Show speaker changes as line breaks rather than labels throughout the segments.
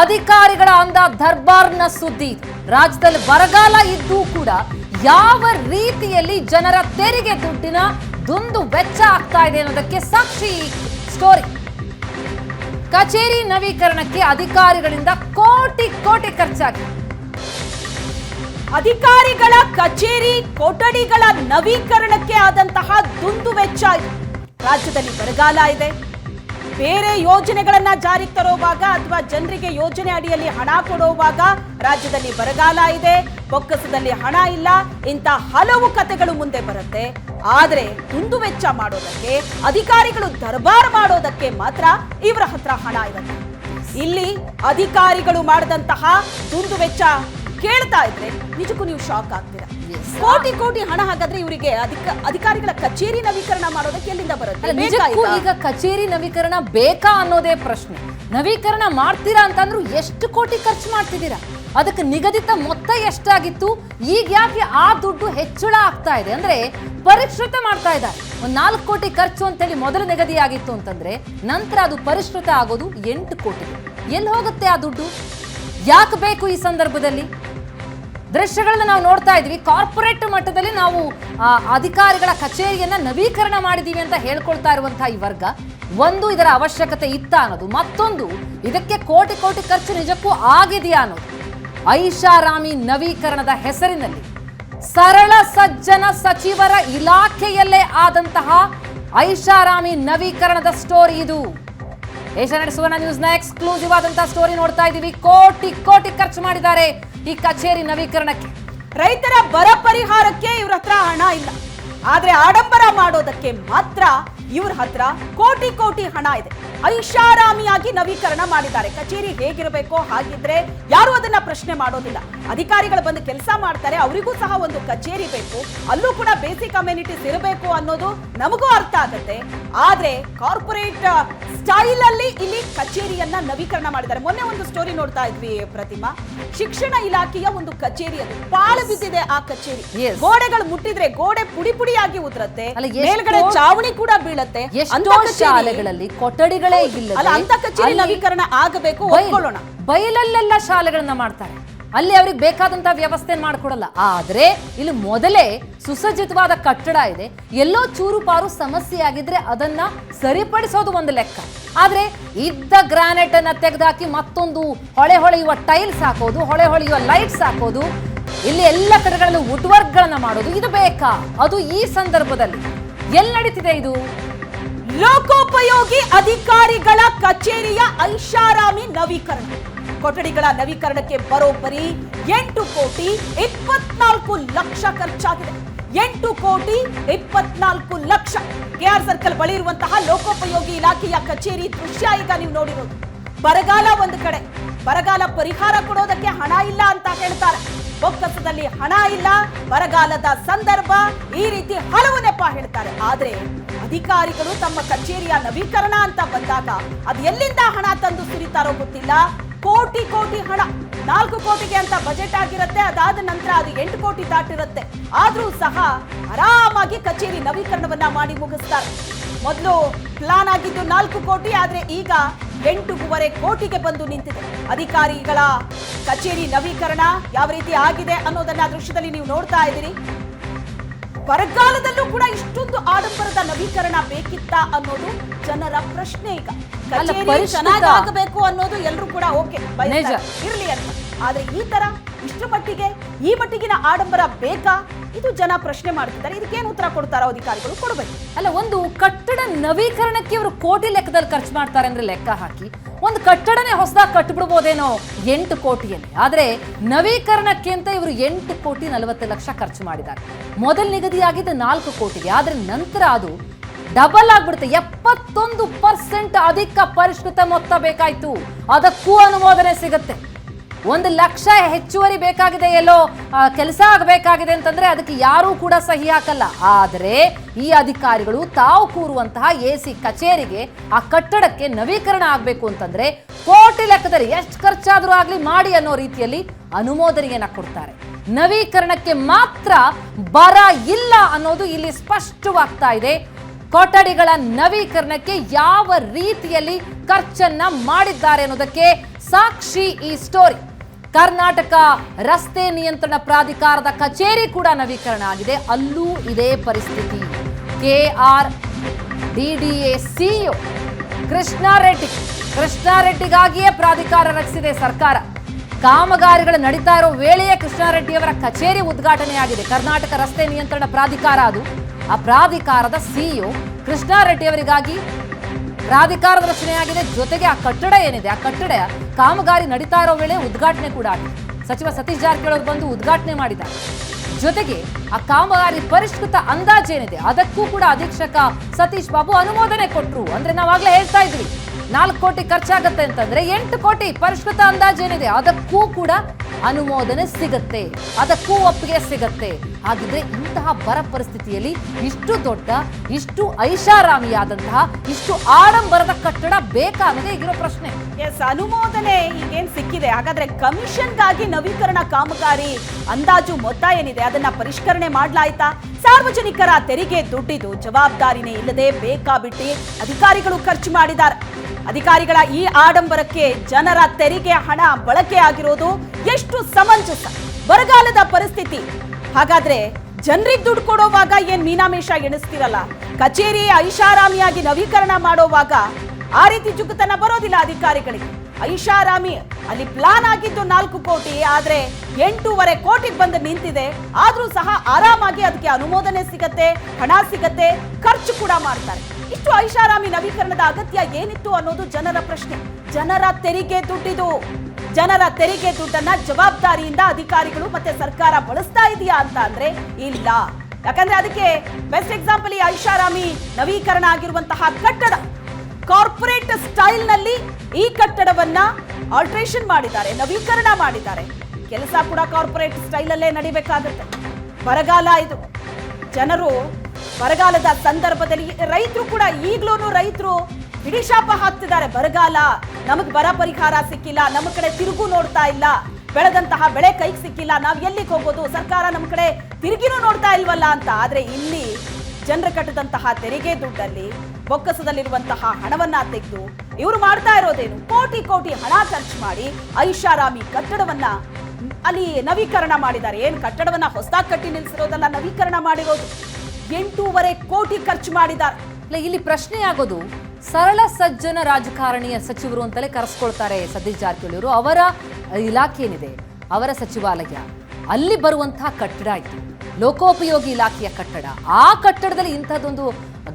ಅಧಿಕಾರಿಗಳ ಅಂದ ದರ್ಬಾರ್ನ ಸುದ್ದಿ. ರಾಜ್ಯದಲ್ಲಿ ಬರಗಾಲ ಇದ್ದೂ ಕೂಡ ಯಾವ ರೀತಿಯಲ್ಲಿ ಜನರ ತೆರಿಗೆ ದುಡ್ಡಿನ ದುಂದು ವೆಚ್ಚ ಆಗ್ತಾ ಇದೆ ಅನ್ನೋದಕ್ಕೆ ಸಾಕ್ಷಿ ಸ್ಟೋರಿ. ಕಚೇರಿ ನವೀಕರಣಕ್ಕೆ ಅಧಿಕಾರಿಗಳಿಂದ ಕೋಟಿ ಕೋಟಿ ಖರ್ಚಾಗಿದೆ
ಅಧಿಕಾರಿಗಳ ಕಚೇರಿ ಕೊಠಡಿಗಳ ನವೀಕರಣಕ್ಕೆ ಆದಂತಹ ದುಂದು ವೆಚ್ಚ ರಾಜ್ಯದಲ್ಲಿ ಬರಗಾಲ ಇದೆ. ಬೇರೆ ಯೋಜನೆಗಳನ್ನ ಜಾರಿಗೆ ತರುವಾಗ ಅಥವಾ ಜನರಿಗೆ ಯೋಜನೆ ಅಡಿಯಲ್ಲಿ ಹಣ ಕೊಡುವಾಗ ರಾಜ್ಯದಲ್ಲಿ ಬರಗಾಲ ಇದೆ, ಬೊಕ್ಕಸದಲ್ಲಿ ಹಣ ಇಲ್ಲ, ಇಂಥ ಹಲವು ಕಥೆಗಳು ಮುಂದೆ ಬರುತ್ತೆ ಆದ್ರೆ ದುಂದು ವೆಚ್ಚ ಮಾಡೋದಕ್ಕೆ, ಅಧಿಕಾರಿಗಳು ದರ್ಬಾರ್ ಮಾಡೋದಕ್ಕೆ ಮಾತ್ರ ಇವರ ಹತ್ರ ಹಣ ಇರುತ್ತೆ ಇಲ್ಲಿ ಅಧಿಕಾರಿಗಳು ಮಾಡಿದಂತಹ ದುಂದು ವೆಚ್ಚ ಕೇಳ್ತಾ ಇದ್ರೆ ನಿಜಕ್ಕೂ ನೀವು ಶಾಕ್ ಆಗ್ತೀರಾ. ಕೋಟಿ ಕೋಟಿ ಹಣ ಹಾಗಾದ್ರೆ ಇವರಿಗೆ ಅಧಿಕ ಅಧಿಕಾರಿಗಳ ಕಚೇರಿ ನವೀಕರಣ ಮಾಡೋದಕ್ಕೆ ಎಲ್ಲಿಂದ ಬರುತ್ತೆ?
ನಿಜಕ್ಕೂ ಈಗ ಕಚೇರಿ ನವೀಕರಣ ಬೇಕಾ ಅನ್ನೋದೇ ಪ್ರಶ್ನೆ. ನವೀಕರಣ ಮಾಡ್ತೀರಾ ಅಂತಂದ್ರು ಎಷ್ಟು ಕೋಟಿ ಖರ್ಚು ಮಾಡ್ತಿದ್ದೀರಾ? ಅದಕ್ಕೆ ನಿಗದಿತ ಮೊತ್ತ ಎಷ್ಟಾಗಿತ್ತು? ಈಗ ಯಾಕೆ ಆ ದುಡ್ಡು ಹೆಚ್ಚಳ ಆಗ್ತಾ ಇದೆ? ಅಂದ್ರೆ ಪರಿಷ್ಕೃತ ಮಾಡ್ತಾ ಇದ್ದಾರೆ. ಒಂದ್ ನಾಲ್ಕು ಕೋಟಿ ಖರ್ಚು ಅಂತೇಳಿ ಮೊದಲು ನಿಗದಿ ಆಗಿತ್ತು ಅಂತಂದ್ರೆ ನಂತರ ಅದು ಪರಿಷ್ಕೃತ ಆಗೋದು ಎಂಟು ಕೋಟಿ ಎಲ್ಲಿ ಹೋಗುತ್ತೆ ಆ ದುಡ್ಡು? ಯಾಕೆ ಬೇಕು ಈ ಸಂದರ್ಭದಲ್ಲಿ? ದೃಶ್ಯಗಳನ್ನ ನಾವು ನೋಡ್ತಾ ಇದ್ದೀವಿ ಕಾರ್ಪೊರೇಟ್ ಮಟ್ಟದಲ್ಲಿ ನಾವು ಅಧಿಕಾರಿಗಳ ಕಚೇರಿಯನ್ನ ನವೀಕರಣ ಮಾಡಿದೀವಿ ಅಂತ ಹೇಳ್ಕೊಳ್ತಾ ಇರುವಂತಹ ಈ ವರ್ಗ, ಒಂದು ಇದರ ಅವಶ್ಯಕತೆ ಇತ್ತ ಅನ್ನೋದು. ಮತ್ತೊಂದು, ಇದಕ್ಕೆ ಕೋಟಿ ಕೋಟಿ ಖರ್ಚು ನಿಜಕ್ಕೂ ಆಗಿದೆಯಾ ಅನ್ನೋದು. ಐಷಾರಾಮಿ ನವೀಕರಣದ ಹೆಸರಿನಲ್ಲಿ ಸರಳ ಸಜ್ಜನ ಸಚಿವರ ಇಲಾಖೆಯಲ್ಲೇ ಆದಂತಹ ಐಷಾರಾಮಿ ನವೀಕರಣದ ಸ್ಟೋರಿ ಇದು. ಏಷ್ಯಾನೆಟ್ ಸುವರ್ಣ ನ್ಯೂಸ್ನ ಎಕ್ಸ್ಕ್ಲೂಸಿವ್ ಆದಂತಹ ಸ್ಟೋರಿ ನೋಡ್ತಾ ಇದ್ದೀವಿ. ಕೋಟಿ ಕೋಟಿ ಖರ್ಚು ಮಾಡಿದ್ದಾರೆ ಈ ಕಚೇರಿ ನವೀಕರಣಕ್ಕೆ.
ರೈತರ ಬರ ಪರಿಹಾರಕ್ಕೆ ಇವ್ರ ಹತ್ರ ಹಣ ಇಲ್ಲ. ಆದ್ರೆ ಆಡಂಬರ ಮಾಡೋದಕ್ಕೆ ಮಾತ್ರ ಇವ್ರ ಹತ್ರ ಕೋಟಿ ಕೋಟಿ ಹಣ ಇದೆ. ಐಷಾರಾಮಿಯಾಗಿ ನವೀಕರಣ ಮಾಡಿದ್ದಾರೆ. ಕಚೇರಿ ಹೇಗಿರಬೇಕೋ ಹಾಗಿದ್ರೆ ಯಾರು ಅದನ್ನ ಪ್ರಶ್ನೆ ಮಾಡೋದಿಲ್ಲ. ಅಧಿಕಾರಿಗಳು ಬಂದು ಕೆಲಸ ಮಾಡ್ತಾರೆ. ಅವರಿಗೂ ಸಹ ಒಂದು ಕಚೇರಿ ಬೇಕು. ಅಲ್ಲೂ ಕೂಡ ಬೇಸಿಕ್ ಅಮ್ಯುನಿಟೀಸ್ ಇರಬೇಕು ಅನ್ನೋದು ನಮಗೂ ಅರ್ಥ ಆಗುತ್ತೆ. ಆದ್ರೆ ಕಾರ್ಪೊರೇಟ್ ಸ್ಟೈಲ್ ಅಲ್ಲಿ ಇಲ್ಲಿ ಕಚೇರಿಯನ್ನ ನವೀಕರಣ ಮಾಡಿದ್ದಾರೆ. ಮೊನ್ನೆ ಒಂದು ಸ್ಟೋರಿ ನೋಡ್ತಾ ಇದ್ವಿ ಪ್ರತಿಮಾ. ಶಿಕ್ಷಣ ಇಲಾಖೆಯ ಒಂದು ಕಚೇರಿ ಅದು. ಪಾಳು ಬಿದ್ದಿದೆ ಆ ಕಚೇರಿ. ಗೋಡೆಗಳು ಮುಟ್ಟಿದ್ರೆ ಗೋಡೆ ಪುಡಿ ಪುಡಿಯಾಗಿ ಉದ್ರತ್ತೆ. ಮೇಲ್ಗಡೆ ಚಾವಣಿ ಕೂಡ ಬೀಳತ್ತೆ. ಅಂತ
ಎಷ್ಟೋ ಶಾಲೆಗಳಲ್ಲಿ ಕೊಠಡಿಗಳೇ ಇಲ್ಲ
ಅಲ್ಲ ಅಂತ ಕಚೇರಿ ನವೀಕರಣ ಆಗಬೇಕು ಒಪ್ಕೊಳ್ಳೋಣ.
ಬಯಲಲ್ಲೆಲ್ಲ ಶಾಲೆಗಳನ್ನ ಮಾಡ್ತಾರೆ. ಅಲ್ಲಿ ಅವ್ರಿಗೆ ಬೇಕಾದಂತ ವ್ಯವಸ್ಥೆ ಮಾಡ್ಕೊಡಲ್ಲ. ಆದ್ರೆ ಇಲ್ಲಿ ಮೊದಲೇ ಸುಸಜ್ಜಿತವಾದ ಕಟ್ಟಡ ಇದೆ. ಎಲ್ಲೋ ಚೂರು ಪಾರು ಸಮಸ್ಯೆ ಆಗಿದ್ರೆ ಅದನ್ನ ಸರಿಪಡಿಸೋದು ಒಂದು ಲೆಕ್ಕ. ಆದ್ರೆ ಇದ್ದ ಗ್ರಾನೈಟ್ ಅನ್ನ ತೆಗೆದಾಕಿ ಮತ್ತೊಂದು ಹೊಳೆ ಹೊಳೆಯುವ ಟೈಲ್ಸ್ ಹಾಕೋದು ಹೊಳೆ ಹೊಳೆಯುವ ಲೈಟ್ಸ್ ಹಾಕೋದು ಇಲ್ಲಿ ಎಲ್ಲ ಕಡೆಗಳಲ್ಲಿ ವುಡ್ ವರ್ಕ್ ಗಳನ್ನ ಮಾಡೋದು ಇದು ಬೇಕಾ? ಅದು ಈ ಸಂದರ್ಭದಲ್ಲಿ. ಎಲ್ಲಿ ನಡೀತಿದೆ ಇದು?
ಲೋಕೋಪಯೋಗಿ ಅಧಿಕಾರಿಗಳ ಕಚೇರಿಯ ಐಷಾರಾಮಿ ನವೀಕರಣ. ಕೊಠಡಿಗಳ ನವೀಕರಣಕ್ಕೆ ಬರೋಬ್ಬರಿ ಎಂಟು ಕೋಟಿ ಇಪ್ಪತ್ನಾಲ್ಕು ಲಕ್ಷ ಖರ್ಚಾಗಿದೆ. ಎಂಟು ಕೋಟಿ ಇಪ್ಪತ್ನಾಲ್ಕು ಲಕ್ಷ. ಕೆಆರ್ ಸರ್ಕಲ್ ಬಳಿ ಇರುವಂತಹ ಲೋಕೋಪಯೋಗಿ ಇಲಾಖೆಯ ಕಚೇರಿ ದೃಶ್ಯ ಈಗ ನೀವು ನೋಡಿರೋದು. ಬರಗಾಲ ಒಂದು ಕಡೆ. ಬರಗಾಲ ಪರಿಹಾರ ಕೊಡೋದಕ್ಕೆ ಹಣ ಇಲ್ಲ ಅಂತ ಹೇಳ್ತಾರೆ. ಬೊಕ್ಕಸದಲ್ಲಿ ಹಣ ಇಲ್ಲ. ಬರಗಾಲದ ಸಂದರ್ಭ ಈ ರೀತಿ ಹಲವು ನೆಪ ಹೇಳ್ತಾರೆ. ಆದ್ರೆ ಅಧಿಕಾರಿಗಳು ತಮ್ಮ ಕಚೇರಿಯ ನವೀಕರಣ ಅಂತ ಬಂದಾಗ ಅದು ಎಲ್ಲಿಂದ ಹಣ ತಂದು ಸುರಿತಾರೋ ಗೊತ್ತಿಲ್ಲ. ಕೋಟಿ ಕೋಟಿ ಹಣ, ನಾಲ್ಕು ಕೋಟಿಗೆ ಅಂತ ಬಜೆಟ್ ಆಗಿರುತ್ತೆ. ಅದಾದ ನಂತರ ಅದು ಎಂಟು ಕೋಟಿ ದಾಟಿರುತ್ತೆ. ಆದ್ರೂ ಸಹ ಆರಾಮಾಗಿ ಕಚೇರಿ ನವೀಕರಣವನ್ನ ಮಾಡಿ ಮುಗಿಸ್ತಾರೆ. ಮೊದಲು ಪ್ಲಾನ್ ಆಗಿದ್ದು ನಾಲ್ಕು ಕೋಟಿ ಆದರೆ ಈಗ ಎಂಟೂವರೆ ಕೋಟಿಗೆ ಬಂದು ನಿಂತಿದೆ. ಅಧಿಕಾರಿಗಳ ಕಚೇರಿ ನವೀಕರಣ ಯಾವ ರೀತಿ ಆಗಿದೆ ಅನ್ನೋದನ್ನ ದೃಶ್ಯದಲ್ಲಿ ನೀವು ನೋಡ್ತಾ ಇದ್ದೀರಿ. ಬರಗಾಲದಲ್ಲೂ ಕೂಡ ಇಷ್ಟೊಂದು ಆಡಂಬರದ ನವೀಕರಣ ಬೇಕಿತ್ತ ಅನ್ನೋದು ಜನರ ಪ್ರಶ್ನೆ ಈಗ.
ಚೆನ್ನಾಗಿ
ಕಚೇರಿ
ಪರಿಷ್ಕೃತ-
ಚೆನ್ನಾಗಾಗಬೇಕು ಅನ್ನೋದು ಎಲ್ಲರೂ ಕೂಡ ಓಕೆ. ಇರ್ಲಿ ಅಂತ. ಆದ್ರೆ ಈ ತರ ಇಷ್ಟು ಮಟ್ಟಿಗೆ ಈ ಮಟ್ಟಿಗಿನ ಆಡಂಬರ ಬೇಕಾ? ಇದು ಜನ ಪ್ರಶ್ನೆ ಮಾಡ್ತಿದ್ದಾರೆ. ಇದಕ್ಕೇನು ಉತ್ತರ ಕೊಡ್ತಾರೋ ಅಧಿಕಾರಿಗಳು ಕೊಡಬೇಕು.
ಅಲ್ಲ, ಒಂದು ಕಟ್ಟಡ ನವೀಕರಣಕ್ಕೆ ಇವರು ಕೋಟಿ ಲೆಕ್ಕದಲ್ಲಿ ಖರ್ಚು ಮಾಡ್ತಾರೆ ಅಂದ್ರೆ ಲೆಕ್ಕ ಹಾಕಿ, ಒಂದು ಕಟ್ಟಡನೇ ಹೊಸದಾಗಿ ಕಟ್ಟಿಬಿಡ್ಬೋದೇನೋ ಎಂಟು ಕೋಟಿಯಲ್ಲಿ. ಆದರೆ ನವೀಕರಣಕ್ಕೆ ಅಂತ ಇವರು ಎಂಟು ಕೋಟಿ ನಲವತ್ತು ಲಕ್ಷ ಖರ್ಚು ಮಾಡಿದ್ದಾರೆ. ಮೊದಲು ನಿಗದಿಯಾಗಿದ್ದು ನಾಲ್ಕು ಕೋಟಿಗೆ, ಆದ್ರೆ ನಂತರ ಅದು ಡಬಲ್ ಆಗ್ಬಿಡುತ್ತೆ. ಎಪ್ಪತ್ತೊಂದು ಪರ್ಸೆಂಟ್ ಅಧಿಕ ಪರಿಷ್ಕೃತ ಮೊತ್ತ ಬೇಕಾಯ್ತು. ಅದಕ್ಕೂ ಅನುಮೋದನೆ ಸಿಗುತ್ತೆ. ಒಂದು ಲಕ್ಷ ಹೆಚ್ಚುವರಿ ಬೇಕಾಗಿದೆ ಎಲ್ಲೋ ಕೆಲಸ ಆಗಬೇಕಾಗಿದೆ ಅಂತಂದ್ರೆ ಅದಕ್ಕೆ ಯಾರೂ ಕೂಡ ಸಹಿ ಹಾಕಲ್ಲ. ಆದರೆ ಈ ಅಧಿಕಾರಿಗಳು ತಾವು ಕೂರುವಂತಹ ಎ ಸಿ ಕಚೇರಿಗೆ ಆ ಕಟ್ಟಡಕ್ಕೆ ನವೀಕರಣ ಆಗಬೇಕು ಅಂತಂದ್ರೆ ಕೋಟಿ ಲೆಕ್ಕದಲ್ಲಿ ಎಷ್ಟು ಖರ್ಚಾದರೂ ಆಗಲಿ ಮಾಡಿ ಅನ್ನೋ ರೀತಿಯಲ್ಲಿ ಅನುಮೋದನೆಯನ್ನ ಕೊಡ್ತಾರೆ. ನವೀಕರಣಕ್ಕೆ ಮಾತ್ರ ಬರ ಇಲ್ಲ ಅನ್ನೋದು ಇಲ್ಲಿ ಸ್ಪಷ್ಟವಾಗ್ತಾ ಇದೆ. ಕೊಠಡಿಗಳ ನವೀಕರಣಕ್ಕೆ ಯಾವ ರೀತಿಯಲ್ಲಿ ಖರ್ಚನ್ನ ಮಾಡಿದ್ದಾರೆ ಅನ್ನೋದಕ್ಕೆ ಸಾಕ್ಷಿ ಈ ಸ್ಟೋರಿ ಕರ್ನಾಟಕ ರಸ್ತೆ ನಿಯಂತ್ರಣ ಪ್ರಾಧಿಕಾರದ ಕಚೇರಿ ಕೂಡ ನವೀಕರಣ ಆಗಿದೆ. ಅಲ್ಲೂ ಇದೇ ಪರಿಸ್ಥಿತಿ. KR DDA CEO Krishna Reddy. ಕೃಷ್ಣಾರೆಡ್ಡಿಗಾಗಿಯೇ ಪ್ರಾಧಿಕಾರ ರಚಿಸಿದೆ ಸರ್ಕಾರ. ಕಾಮಗಾರಿಗಳು ನಡೀತಾ ಇರೋ ವೇಳೆಯೇ ಕೃಷ್ಣಾರೆಡ್ಡಿಯವರ ಕಚೇರಿ ಉದ್ಘಾಟನೆಯಾಗಿದೆ. ಕರ್ನಾಟಕ ರಸ್ತೆ ನಿಯಂತ್ರಣ ಪ್ರಾಧಿಕಾರ ಅದು. ಆ ಪ್ರಾಧಿಕಾರದ ಸಿಇಒ ಕೃಷ್ಣಾರೆಡ್ಡಿಯವರಿಗಾಗಿ ಪ್ರಾಧಿಕಾರದ ರಚನೆಯಾಗಿದೆ. ಜೊತೆಗೆ ಆ ಕಟ್ಟಡ ಏನಿದೆ? ಆ ಕಟ್ಟಡ ಕಾಮಗಾರಿ ನಡೀತಾ ಇರೋ ವೇಳೆ ಉದ್ಘಾಟನೆ ಕೂಡ ಆಗಿದೆ. ಸಚಿವ ಸತೀಶ್ ಜಾರಕಿಹೊಳಿ ಬಂದು ಉದ್ಘಾಟನೆ ಮಾಡಿದ್ದಾರೆ. ಜೊತೆಗೆ ಆ ಕಾಮಗಾರಿ ಪರಿಷ್ಕೃತ ಅಂದಾಜೇನಿದೆ ಅದಕ್ಕೂ ಕೂಡ ಅಧೀಕ್ಷಕ ಸತೀಶ್ ಬಾಬು ಅನುಮೋದನೆ ಕೊಟ್ಟರು ಅಂದ್ರೆ ನಾವಾಗ್ಲೇ ಹೇಳ್ತಾ ಇದ್ವಿ. ನಾಲ್ಕು ಕೋಟಿ ಖರ್ಚಾಗತ್ತೆ ಅಂತಂದ್ರೆ ಎಂಟು ಕೋಟಿ ಪರಿಷ್ಕೃತ ಅಂದಾಜೇನಿದೆ ಅದಕ್ಕೂ ಕೂಡ ಅನುಮೋದನೆ ಸಿಗತ್ತೆ. ಅದಕ್ಕೂ ಒಪ್ಪಿಗೆ ಸಿಗತ್ತೆ. ಹಾಗಿದ್ರೆ ಇಂತಹ ಬರ ಪರಿಸ್ಥಿತಿಯಲ್ಲಿ ಇಷ್ಟು ದೊಡ್ಡ, ಇಷ್ಟು ಐಷಾರಾಮಿಯಾದಂತಹ, ಇಷ್ಟು ಆಡಂಬರದ ಕಟ್ಟಡ ಬೇಕಾ ಅನ್ನೋದೇ ಈಗಿರೋ ಪ್ರಶ್ನೆ.
ಎಸ್ ಅನುಮೋದನೆ ಈಗೇನ್ ಸಿಕ್ಕಿದೆ. ಹಾಗಾದ್ರೆ ಕಮಿಷನ್ಗಾಗಿ ನವೀಕರಣ ಕಾಮಗಾರಿ ಅಂದಾಜು ಮೊತ್ತ ಏನಿದೆ, ಅದನ್ನ ಪರಿಷ್ಕರಣೆ ಮಾಡ್ಲಾಯ್ತಾ? ಸಾರ್ವಜನಿಕರ ತೆರಿಗೆ ದುಡ್ಡಿದು ಜವಾಬ್ದಾರಿನೇ ಇಲ್ಲದೆ ಬೇಕಾಬಿಟ್ಟಿ ಅಧಿಕಾರಿಗಳು ಖರ್ಚು ಮಾಡಿದ್ದಾರೆ. ಅಧಿಕಾರಿಗಳ ಈ ಆಡಂಬರಕ್ಕೆ ಜನರ ತೆರಿಗೆ ಹಣ ಬಳಕೆ ಆಗಿರೋದು ಎಷ್ಟು ಸಮಂಜಸ. ಬರಗಾಲದ ಪರಿಸ್ಥಿತಿ. ಹಾಗಾದ್ರೆ ಜನರಿಗೆ ದುಡ್ಡು ಕೊಡೋವಾಗ ಏನ್ ಮೀನಾಮೇಷ ಎಣಿಸ್ತಿರಲ್ಲ? ಕಚೇರಿ ಐಷಾರಾಮಿಯಾಗಿ ನವೀಕರಣ ಮಾಡೋವಾಗ ಆ ರೀತಿ ಜುಗುತನ ಬರೋದಿಲ್ಲ ಅಧಿಕಾರಿಗಳಿಗೆ. ಐಷಾರಾಮಿ ಅಲ್ಲಿ ಪ್ಲಾನ್ ಆಗಿದ್ದು ನಾಲ್ಕು ಕೋಟಿ, ಆದ್ರೆ ಎಂಟೂವರೆ ಕೋಟಿಗೆ ಬಂದು ನಿಂತಿದೆ. ಆದ್ರೂ ಸಹ ಆರಾಮಾಗಿ ಅದಕ್ಕೆ ಅನುಮೋದನೆ ಸಿಗತ್ತೆ, ಹಣ ಸಿಗತ್ತೆ, ಖರ್ಚು ಕೂಡ ಮಾಡ್ತಾರೆ. ಇಷ್ಟು ಐಷಾರಾಮಿ ನವೀಕರಣದ ಅಗತ್ಯ ಏನಿತ್ತು ಅನ್ನೋದು ಜನರ ಪ್ರಶ್ನೆ. ಜನರ ತೆರಿಗೆ ದುಡ್ಡಿದು, ಜನರ ತೆರಿಗೆ ದುಡ್ಡನ್ನ ಜವಾಬ್ದಾರಿಯಿಂದ ಅಧಿಕಾರಿಗಳು ಮತ್ತೆ ಸರ್ಕಾರ ಬಳಸ್ತಾ ಇದೆಯಾ ಅಂತ ಅಂದ್ರೆ ಇಲ್ಲ. ಯಾಕಂದ್ರೆ ಅದಕ್ಕೆ ಬೆಸ್ಟ್ ಎಕ್ಸಾಂಪಲ್ ಈ ಐಷಾರಾಮಿ ನವೀಕರಣ ಆಗಿರುವಂತಹ ಕಟ್ಟಡ. ಕಾರ್ಪೊರೇಟ್ ಸ್ಟೈಲ್ನಲ್ಲಿ ಈ ಕಟ್ಟಡವನ್ನ ಆಲ್ಟ್ರೇಷನ್ ಮಾಡಿದ್ದಾರೆ, ನವೀಕರಣ ಮಾಡಿದ್ದಾರೆ. ಕೆಲಸ ಕೂಡ ಕಾರ್ಪೊರೇಟ್ ಸ್ಟೈಲ್ ಅಲ್ಲೇ ನಡಿಬೇಕಾಗುತ್ತೆ. ಬರಗಾಲ ಇದು. ಜನರು ಬರಗಾಲದ ಸಂದರ್ಭದಲ್ಲಿ ರೈತರು ಕೂಡ ಈಗ್ಲೂ ರೈತರು ಹಿಡಿಶಾಪ ಹಾಕ್ತಿದ್ದಾರೆ. ಬರಗಾಲ ನಮಗ್ ಬರ ಪರಿಹಾರ ಸಿಕ್ಕಿಲ್ಲ, ನಮ್ಮ ಕಡೆ ತಿರುಗು ನೋಡ್ತಾ ಇಲ್ಲ. ಬೆಳೆದಂತಹ ಬೆಳೆ ಕೈಗೆ ಸಿಕ್ಕಿಲ್ಲ, ನಾವ್ ಎಲ್ಲಿಗೆ ಹೋಗೋದು ಸರ್ಕಾರ ನಮ್ಮ ಕಡೆ ತಿರುಗಿನೂ ನೋಡ್ತಾ ಇಲ್ವಲ್ಲ ಅಂತ. ಆದ್ರೆ ಇಲ್ಲಿ ಜನರು ಕಟ್ಟದಂತಹ ತೆರಿಗೆ ದುಡ್ಡಲ್ಲಿ ಬೊಕ್ಕಸದಲ್ಲಿರುವಂತಹ ಹಣವನ್ನ ತೆಗೆದು ಇವರು ಮಾಡ್ತಾ ಇರೋದೇನು? ಕೋಟಿ ಕೋಟಿ ಹಣ ಖರ್ಚು ಮಾಡಿ ಐಷಾರಾಮಿ ಕಟ್ಟಡವನ್ನ ಅಲ್ಲಿ ನವೀಕರಣ ಮಾಡಿದ್ದಾರೆ. ಏನು ಕಟ್ಟಡವನ್ನ ಹೊಸದಾಗಿ ಕಟ್ಟಿ ನಿಲ್ಲಿಸಿರೋದಲ್ಲ ನವೀಕರಣ ಮಾಡಿರೋದು? ಎಂಟೂವರೆ ಕೋಟಿ ಖರ್ಚು ಮಾಡಿದ್ದಾರೆ.
ಇಲ್ಲ ಪ್ರಶ್ನೆ ಆಗೋದು, ಸರಳ ಸಜ್ಜನ ರಾಜಕಾರಣಿಯ ಸಚಿವರು ಅಂತಲೇ ಕರೆಸ್ಕೊಳ್ತಾರೆ ಸತೀಶ್ ಜಾರಕಿಹೊಳಿ ಅವರು ಅವರ ಇಲಾಖೆ ಏನಿದೆ? ಅವರ ಸಚಿವಾಲಯ. ಅಲ್ಲಿ ಬರುವಂತಹ ಕಟ್ಟಡ ಇತ್ತು. ಲೋಕೋಪಯೋಗಿ ಇಲಾಖೆಯ ಕಟ್ಟಡ. ಆ ಕಟ್ಟಡದಲ್ಲಿ ಇಂಥದ್ದೊಂದು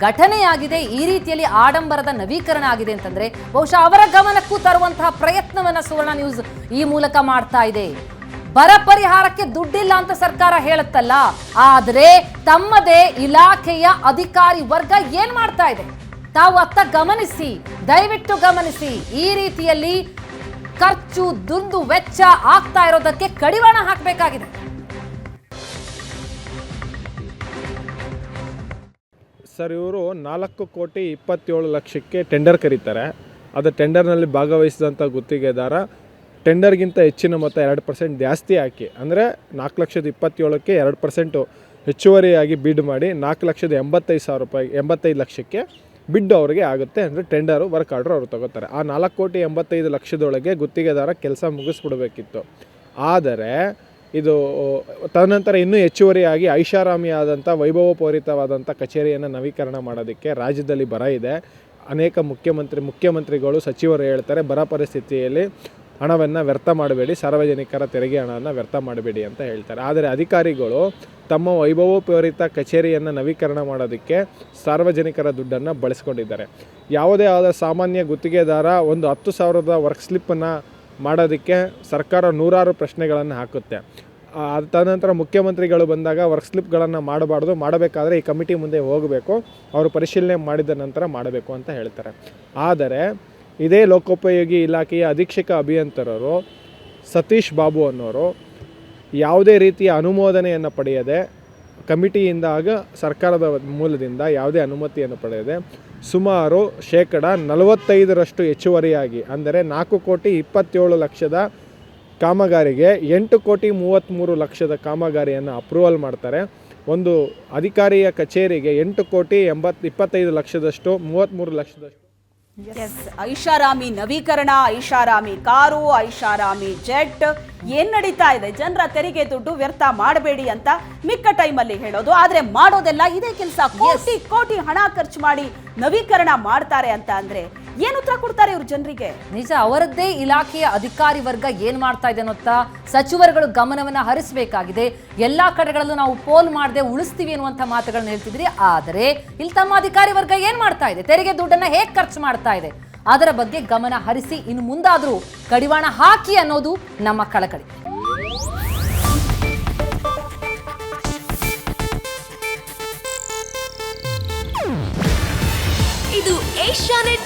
ಘಟನೆಯಾಗಿದೆ. ಈ ರೀತಿಯಲ್ಲಿ ಆಡಂಬರದ ನವೀಕರಣ ಆಗಿದೆ ಅಂತಂದ್ರೆ ಬಹುಶಃ ಅವರ ಗಮನಕ್ಕೂ ತರುವಂತಹ ಪ್ರಯತ್ನವನ್ನ ಸುವರ್ಣ ನ್ಯೂಸ್ ಈ ಮೂಲಕ ಮಾಡ್ತಾ ಇದೆ. ಬರ ಪರಿಹಾರಕ್ಕೆ ದುಡ್ಡಿಲ್ಲ ಅಂತ ಸರ್ಕಾರ ಹೇಳುತ್ತಲ್ಲ, ಆದರೆ ತಮ್ಮದೇ ಇಲಾಖೆಯ ಅಧಿಕಾರಿ ವರ್ಗ ಏನ್ ಮಾಡ್ತಾ ಇದೆ? ತಾವು ಅತ್ತ ಗಮನಿಸಿ, ದಯವಿಟ್ಟು ಗಮನಿಸಿ, ಈ ರೀತಿಯಲ್ಲಿ ಖರ್ಚು, ದುಂದು ವೆಚ್ಚ ಆಗ್ತಾ ಇರೋದಕ್ಕೆ ಕಡಿವಾಣ ಹಾಕಬೇಕಾಗಿದೆ.
ಸರ್, ಇವರು ನಾಲ್ಕು ಕೋಟಿ ಇಪ್ಪತ್ತೇಳು ಲಕ್ಷಕ್ಕೆ ಟೆಂಡರ್ ಕರೀತಾರೆ. ಅದು ಟೆಂಡರ್ನಲ್ಲಿ ಭಾಗವಹಿಸಿದಂಥ ಗುತ್ತಿಗೆದಾರ, ಟೆಂಡರ್ಗಿಂತ ಹೆಚ್ಚಿನ ಮೊತ್ತ ಎರಡು ಪರ್ಸೆಂಟ್ ಜಾಸ್ತಿ ಹಾಕಿ, ಅಂದರೆ ನಾಲ್ಕು ಲಕ್ಷದ ಇಪ್ಪತ್ತೇಳಕ್ಕೆ ಎರಡು ಪರ್ಸೆಂಟು ಹೆಚ್ಚುವರಿಯಾಗಿ ಬಿಡ್ ಮಾಡಿ ನಾಲ್ಕು ಲಕ್ಷದ ಎಂಬತ್ತೈದು ಸಾವಿರ ರೂಪಾಯಿ, ಎಂಬತ್ತೈದು ಲಕ್ಷಕ್ಕೆ ಬಿಡ್ ಅವರಿಗೆ ಆಗುತ್ತೆ ಅಂದರೆ ಟೆಂಡರು, ವರ್ಕ್ ಆರ್ಡ್ರ್ ಅವರು ತಗೋತಾರೆ. ಆ ನಾಲ್ಕು ಕೋಟಿ ಎಂಬತ್ತೈದು ಲಕ್ಷದೊಳಗೆ ಗುತ್ತಿಗೆದಾರ ಕೆಲಸ ಮುಗಿಸ್ಬಿಡ್ಬೇಕಿತ್ತು. ಆದರೆ ಇದು ತದನಂತರ ಇನ್ನೂ ಹೆಚ್ಚುವರಿಯಾಗಿ ಐಷಾರಾಮಿಯಾದಂಥ ವೈಭವಪೂರಿತವಾದಂಥ ಕಚೇರಿಯನ್ನು ನವೀಕರಣ ಮಾಡೋದಕ್ಕೆ ರಾಜ್ಯದಲ್ಲಿ ಬರ ಇದೆ. ಅನೇಕ ಮುಖ್ಯಮಂತ್ರಿ, ಮುಖ್ಯಮಂತ್ರಿಗಳು, ಸಚಿವರು ಹೇಳ್ತಾರೆ, ಬರ ಪರಿಸ್ಥಿತಿಯಲ್ಲಿ ಹಣವನ್ನು ವ್ಯರ್ಥ ಮಾಡಬೇಡಿ, ಸಾರ್ವಜನಿಕರ ತೆರಿಗೆ ಹಣವನ್ನು ವ್ಯರ್ಥ ಮಾಡಬೇಡಿ ಅಂತ ಹೇಳ್ತಾರೆ. ಆದರೆ ಅಧಿಕಾರಿಗಳು ತಮ್ಮ ವೈಭವೋಪೇರಿತ ಕಚೇರಿಯನ್ನು ನವೀಕರಣ ಮಾಡೋದಕ್ಕೆ ಸಾರ್ವಜನಿಕರ ದುಡ್ಡನ್ನು ಬಳಸ್ಕೊಂಡಿದ್ದಾರೆ. ಯಾವುದೇ ಆದ ಸಾಮಾನ್ಯ ಗುತ್ತಿಗೆದಾರ ಒಂದು ಹತ್ತು ಸಾವಿರದ ವರ್ಕ್ ಸ್ಲಿಪ್ಪನ್ನು ಮಾಡೋದಕ್ಕೆ ಸರ್ಕಾರ ನೂರಾರು ಪ್ರಶ್ನೆಗಳನ್ನು ಹಾಕುತ್ತೆ. ತದನಂತರ ಮುಖ್ಯಮಂತ್ರಿಗಳು ಬಂದಾಗ ವರ್ಕ್ ಸ್ಲಿಪ್ಗಳನ್ನು ಮಾಡಬಾರ್ದು, ಮಾಡಬೇಕಾದ್ರೆ ಈ ಕಮಿಟಿ ಮುಂದೆ ಹೋಗಬೇಕು, ಅವರು ಪರಿಶೀಲನೆ ಮಾಡಿದ ನಂತರ ಮಾಡಬೇಕು ಅಂತ ಹೇಳ್ತಾರೆ. ಆದರೆ, ಇದೇ ಲೋಕೋಪಯೋಗಿ ಇಲಾಖೆಯ ಅಧೀಕ್ಷಕ ಅಭಿಯಂತರರು ಸತೀಶ್ ಬಾಬು ಅನ್ನೋರು ಯಾವುದೇ ರೀತಿಯ ಅನುಮೋದನೆಯನ್ನು ಪಡೆಯದೆ ಕಮಿಟಿಯಿಂದಾಗ ಸರ್ಕಾರದ ಮೂಲದಿಂದ ಯಾವುದೇ ಅನುಮತಿಯನ್ನು ಪಡೆಯದೆ ಸುಮಾರು ಶೇಕಡ ನಲವತ್ತೈದರಷ್ಟು ಹೆಚ್ಚುವರಿಯಾಗಿ, ಅಂದರೆ ನಾಲ್ಕು ಕೋಟಿ ಇಪ್ಪತ್ತೇಳು ಲಕ್ಷದ ಕಾಮಗಾರಿಗೆ ಎಂಟು ಕೋಟಿ ಮೂವತ್ತ್ಮೂರು ಲಕ್ಷದ ಕಾಮಗಾರಿಯನ್ನು ಅಪ್ರೂವಲ್ ಮಾಡ್ತಾರೆ. ಒಂದು ಅಧಿಕಾರಿಯ ಕಚೇರಿಗೆ ಎಂಟು ಕೋಟಿ ಎಂಬತ್ತು ಇಪ್ಪತ್ತೈದು ಲಕ್ಷದಷ್ಟು ಮೂವತ್ತ್ಮೂರು ಲಕ್ಷದಷ್ಟು
ಎಸ್ ಐಷಾರಾಮಿ ನವೀಕರಣ ಐಷಾರಾಮಿ ಕಾರು ಐಷಾರಾಮಿ ಜೆಟ್ ಏನ್ ನಡೀತಾ ಇದೆ? ಜನರ ತೆರಿಗೆ ದುಡ್ಡು ವ್ಯರ್ಥ ಮಾಡಬೇಡಿ ಅಂತ ಮಿಕ್ಕ ಟೈಮಲ್ಲಿ ಹೇಳೋದು. ಆದ್ರೆ ಮಾಡೋದೆಲ್ಲ ಇದೇ ಕೆಲಸ. ಕೋಟಿ ಕೋಟಿ ಹಣ ಖರ್ಚು ಮಾಡಿ ನವೀಕರಣ ಮಾಡ್ತಾರೆ ಅಂತ ಅಂದ್ರೆ ಏನ್ ಉತ್ತರ ಕೊಡ್ತಾರೆ ಇವ್ರು ಜನರಿಗೆ?
ನಿಜ ಅವರದ್ದೇ ಇಲಾಖೆಯ ಅಧಿಕಾರಿ ವರ್ಗ ಏನ್ ಮಾಡ್ತಾ ಇದೆ ಅನ್ನೋತ್ತ ಸಚಿವರುಗಳು ಗಮನವನ್ನ ಹರಿಸಬೇಕಾಗಿದೆ. ಎಲ್ಲಾ ಕಡೆಗಳಲ್ಲೂ ನಾವು ಪೋಲ್ ಮಾಡದೆ ಉಳಿಸ್ತೀವಿ ಅನ್ನುವಂಥ ಮಾತುಗಳನ್ನ ಹೇಳ್ತಿದ್ರಿ. ಆದರೆ ಇಲ್ಲಿ ತಮ್ಮ ಅಧಿಕಾರಿ ವರ್ಗ ಏನ್ ಮಾಡ್ತಾ ಇದೆ? ತೆರಿಗೆ ದುಡ್ಡನ್ನ ಹೇಗೆ ಖರ್ಚು ಮಾಡ್ತಾ ಇದೆ? ಅದರ ಬಗ್ಗೆ ಗಮನ ಹರಿಸಿ ಇನ್ನು ಮುಂದಾದ್ರೂ ಕಡಿವಾಣ ಹಾಕಿ ಅನ್ನೋದು ನಮ್ಮ ಕಳಕಳಿ.
ಇದು ಏಷ್ಯಾನೆಟ್